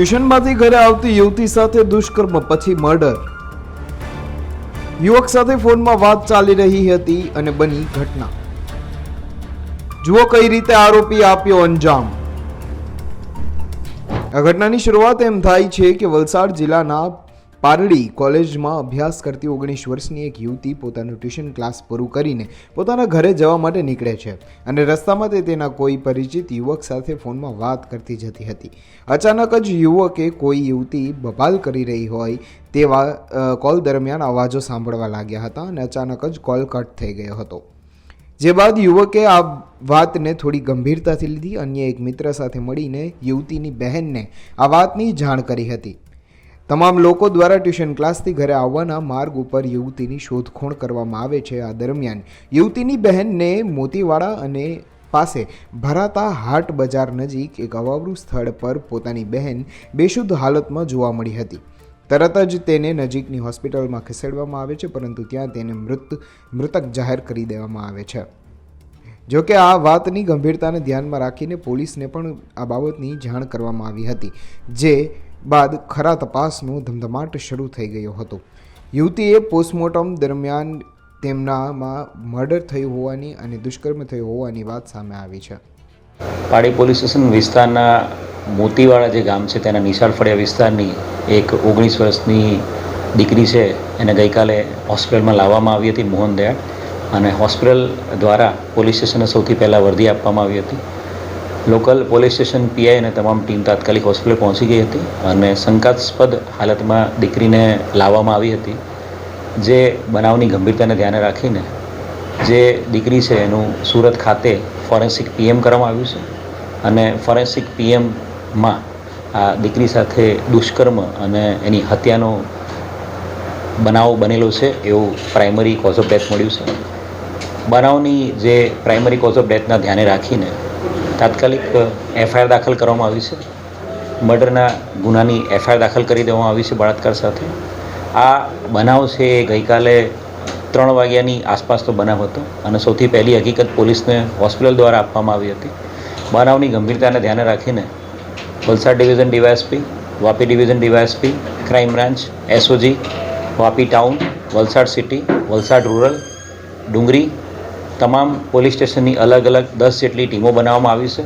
ટ્યુશનમાંથી ઘરે આવતી યુવતી સાથે દુષ્કર્મ, પછી મર્ડર. યુવક સાથે ફોનમાં વાત ચાલી રહી હતી અને બની ઘટના. જુઓ કઈ રીતે આરોપી આપ્યો અંજામ. આ ઘટનાની શરૂઆત એમ થાય છે કે વલસાડ જિલ્લાના પારડી કોલેજમાં અભ્યાસ કરતી ઓગણીસ વર્ષની એક યુવતી પોતાનું ટ્યુશન ક્લાસ પૂરું કરીને પોતાના ઘરે જવા માટે નીકળે છે અને રસ્તામાં તે તેના કોઈ પરિચિત યુવક સાથે ફોનમાં વાત કરતી જતી હતી. અચાનક જ યુવકે કોઈ યુવતી બબાલ કરી રહી હોય તેવા કોલ દરમિયાન અવાજો સાંભળવા લાગ્યા હતા અને અચાનક જ કોલ કટ થઈ ગયો હતો. જે બાદ યુવકે આ વાતને થોડી ગંભીરતાથી લીધી. અન્ય એક મિત્ર સાથે મળીને યુવતીની બહેનને આ વાતની જાણ કરી હતી. તમામ લોકો દ્વારા ટ્યુશન ક્લાસથી ઘરે આવવાના માર્ગ ઉપર યુવતીની શોધખોળ કરવામાં આવે છે આ દરમિયાન. યુવતીની બહેનને મોતીવાડા અને પાસે ભરાતા હાટ બજાર નજીક એક અવાવરું સ્થળ પર પોતાની બહેન બેશુદ્ધ હાલતમાં જોવા મળી હતી. તરત જ તેને નજીકની હોસ્પિટલમાં ખસેડવામાં આવે છે, પરંતુ ત્યાં તેને મૃત, મૃતક જાહેર કરી દેવામાં આવે છે. જોકે આ વાતની ગંભીરતાને ધ્યાનમાં રાખીને પોલીસને પણ આ બાબતની જાણ કરવામાં આવી હતી, જે બાદ ખરા તપાસનો ધમધમાટ શરૂ થઈ ગયો હતો. યુવતીએ પોસ્ટમોર્ટમ દરમિયાન તેમનામાં મર્ડર થયું હોવાની અને દુષ્કર્મ થયું હોવાની વાત સામે આવી છે. પાડી પોલીસ સ્ટેશન વિસ્તારના મોતીવાળા જે ગામ છે, તેના નિશાળ ફળિયા વિસ્તારની એક ઓગણીસ વર્ષની દીકરી છે, એને ગઈકાલે હોસ્પિટલમાં લાવવામાં આવી હતી મોહન દયાળ અને હોસ્પિટલ દ્વારા પોલીસ સ્ટેશને સૌથી પહેલાં વર્દી આપવામાં આવી હતી. લોકલ પોલીસ સ્ટેશન પીઆઈ અને તમામ ટીમ તાત્કાલિક હોસ્પિટલ પહોંચી ગઈ હતી અને શંકાસ્પદ હાલતમાં દીકરીને લાવવામાં આવી હતી. જે બનાવની ગંભીરતાને ધ્યાને રાખીને જે દીકરી છે એનું સુરત ખાતે ફોરેન્સિક પીએમ કરવામાં આવ્યું છે અને ફોરેન્સિક પીએમમાં આ દીકરી સાથે દુષ્કર્મ અને એની હત્યાનો બનાવ બનેલો છે એવું પ્રાઇમરી કોઝ ઓફ ડેથ મળ્યું છે. બનાવની જે પ્રાઇમરી કોઝ ઓફ ડેથના ધ્યાને રાખીને તાત્કાલિક એફઆઈઆર દાખલ કરવામાં આવી છે. મર્ડરના ગુનાની એફઆઈઆર દાખલ કરી દેવામાં આવી છે બળાત્કાર સાથે. આ બનાવ છે એ ગઈકાલે ત્રણ વાગ્યાની આસપાસનો બનાવ હતો અને સૌથી પહેલી હકીકત પોલીસને હોસ્પિટલ દ્વારા આપવામાં આવી હતી. બનાવની ગંભીરતાને ધ્યાને રાખીને Valsad division DYSP, Vapi division DYSP, crime branch, SOG, Vapi town, Valsad city, Valsad rural, Dungri તમામ પોલીસ સ્ટેશનની અલગ અલગ દસ જેટલી ટીમો બનાવવામાં આવી છે.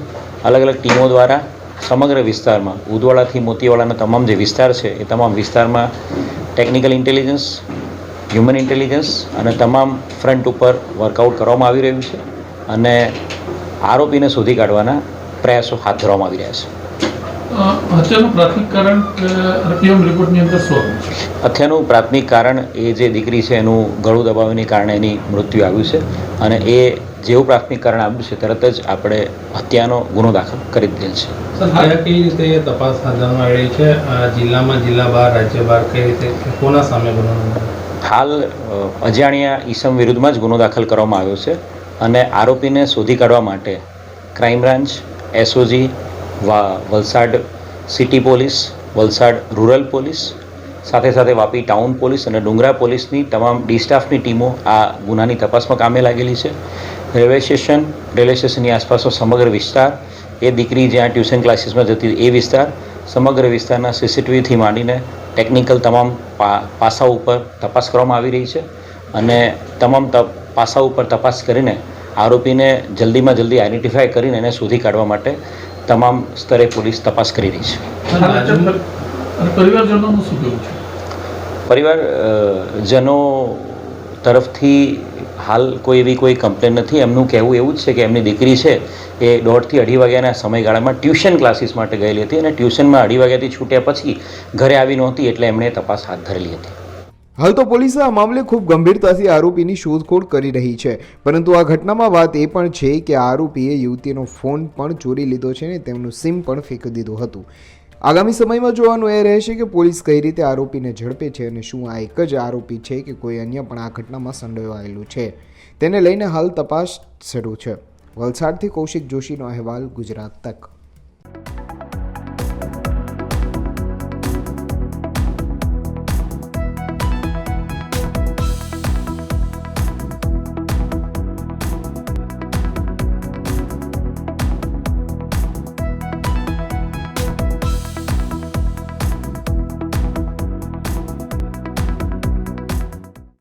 અલગ અલગ ટીમો દ્વારા સમગ્ર વિસ્તારમાં, ઉદવાડાથી મોતીવાડાના તમામ જે વિસ્તાર છે, એ તમામ વિસ્તારમાં ટેકનિકલ ઇન્ટેલિજન્સ હ્યુમન ઇન્ટેલિજન્સ અને તમામ ફ્રન્ટ ઉપર વર્કઆઉટ કરવામાં આવી રહ્યું છે અને આરોપીને શોધી કાઢવાના પ્રયાસો હાથ ધરવામાં આવી રહ્યા છે. હત્યાનું પ્રાથમિક કારણ આરપીએમ રિપોર્ટની અંદર શું હત્યાનું પ્રાથમિક કારણ એ જે દીકરી છે એનું ગળું દબાવીને કારણે એની મૃત્યુ આવ્યું છે અને એ જેવું પ્રાથમિક કારણ આવ્યું છે તરત જ આપણે હત્યાનો ગુનો દાખલ કરી દીધેલ છે. સર કઈ રીતે એ તપાસ હાથ આવી છે? આ જિલ્લામાં જિલ્લા બહાર રાજ્ય બહાર કઈ રીતે કોના સામે બનાવવામાં હાલ અજાણ્યા ઈસમ વિરુદ્ધમાં જ ગુનો દાખલ કરવામાં આવ્યો છે અને આરોપીને શોધી કાઢવા માટે crime branch SOG Valsad city police, Valsad rural police, સાથે સાથે વાપી ટાઉન પોલીસ અને ડુંગરા પોલીસની તમામ ડી સ્ટાફની ટીમો આ ગુનાની તપાસમાં કામે લાગેલી છે. રેલવે સ્ટેશન, રેલવે સ્ટેશનની આસપાસનો સમગ્ર વિસ્તાર, એ દીકરી જ્યાં ટ્યુશન ક્લાસીસમાં જતી એ વિસ્તાર, સમગ્ર વિસ્તારના સીસીટીવીથી માંડીને ટેકનિકલ તમામ પાસા ઉપર તપાસ કરવામાં આવી રહી છે અને તમામ ત, પાસાઓ ઉપર તપાસ કરીને આરોપીને જલ્દીમાં જલ્દી આઈડેન્ટિફાય કરીને એને શોધી કાઢવા માટે તમામ સ્તરે પોલીસ તપાસ કરી રહી છે. અને અને પરિવારજનોનું શું કહેવું છે? પરિવાર જનો તરફથી હાલ કોઈ એવી કોઈ કમ્પ્લેન નથી. એમનું કહેવું એવું જ છે કે એમની દીકરી છે એ દોઢથી અઢી વાગ્યાના સમયગાળામાં ટ્યુશન ક્લાસીસ માટે ગયેલી હતી અને ટ્યુશનમાં અઢી વાગ્યાથી છૂટ્યા પછી ઘરે આવી નહોતી એટલે એમણે તપાસ હાથ ધરેલી હતી. હાલ તો પોલીસે આ મામલે ખૂબ ગંભીરતાથી આરોપીની શોધખોળ કરી રહી છે. પરંતુ આ ઘટનામાં વાત એ પણ છે કે આરોપીએ યુવતીનો ફોન પણ ચોરી લીધો છે ને તેમનું સિમ પણ ફેંકી દીધું હતું. આગામી સમયમાં જોવાનું એ રહેશે કે પોલીસ કઈ રીતે આરોપીને ઝડપે છે અને શું આ એક જ આરોપી છે કે કોઈ અન્ય પણ આ ઘટનામાં સંડોવાયેલું છે. તેને લઈને હાલ તપાસ શરૂ છે. વલસાડથી કૌશિક જોશીનો અહેવાલ ગુજરાત તક.